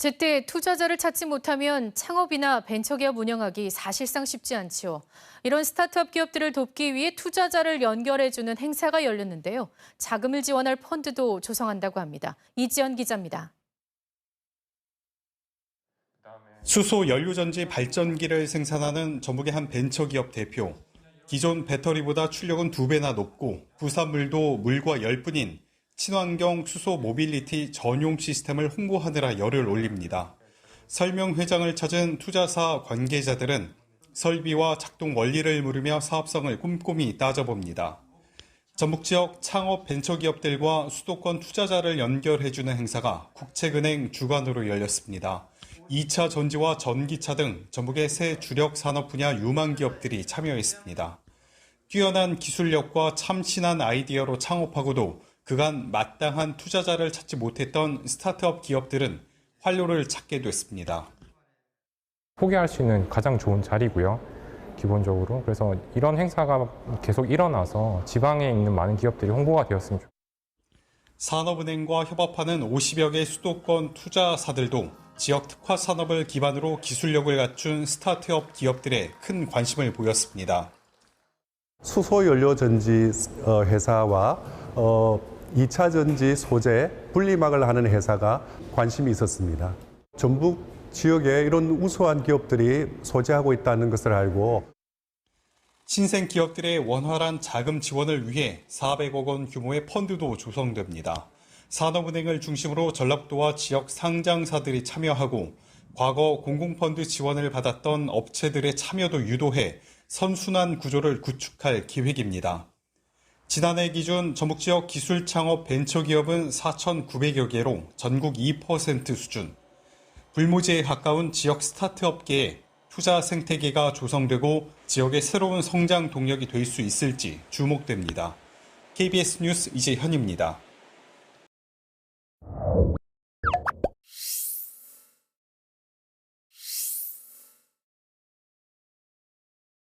제때 투자자를 찾지 못하면 창업이나 벤처기업 운영하기 사실상 쉽지 않지요. 이런 스타트업 기업들을 돕기 위해 투자자를 연결해주는 행사가 열렸는데요. 자금을 지원할 펀드도 조성한다고 합니다. 이지연 기자입니다. 수소 연료전지 발전기를 생산하는 전북의 한 벤처기업 대표. 기존 배터리보다 출력은 두 배나 높고 부산물도 물과 열뿐인 친환경 수소 모빌리티 전용 시스템을 홍보하느라 열을 올립니다. 설명 회장을 찾은 투자사 관계자들은 설비와 작동 원리를 물으며 사업성을 꼼꼼히 따져봅니다. 전북 지역 창업 벤처기업들과 수도권 투자자를 연결해주는 행사가 국책은행 주관으로 열렸습니다. 2차 전지와 전기차 등 전북의 새 주력 산업 분야 유망 기업들이 참여했습니다. 뛰어난 기술력과 참신한 아이디어로 창업하고도 그간 마땅한 투자자를 찾지 못했던 스타트업 기업들은 활로를 찾게 됐습니다. 포기할 수 있는 가장 좋은 자리고요. 기본적으로. 그래서 이런 행사가 계속 일어나서 지방에 있는 많은 기업들이 홍보가 되었으면 좋겠습니다. 산업은행과 협업하는 50여 개 수도권 투자사들도 지역 특화 산업을 기반으로 기술력을 갖춘 스타트업 기업들에 큰 관심을 보였습니다. 수소 연료 전지 어, 회사와 어, 2차 전지 소재 분리막을 하는 회사가 관심이 있었습니다. 전북 지역에 이런 우수한 기업들이 소재하고 있다는 것을 알고 신생 기업들의 원활한 자금 지원을 위해 400억 원 규모의 펀드도 조성됩니다. 산업은행을 중심으로 전라북도와 지역 상장사들이 참여하고 과거 공공펀드 지원을 받았던 업체들의 참여도 유도해 선순환 구조를 구축할 기획입니다. 지난해 기준 전북 지역 기술 창업 벤처 기업은 4,900여 개로 전국 2% 수준. 불모지에 가까운 지역 스타트업계에 투자 생태계가 조성되고 지역의 새로운 성장 동력이 될 수 있을지 주목됩니다. KBS 뉴스 이재현입니다.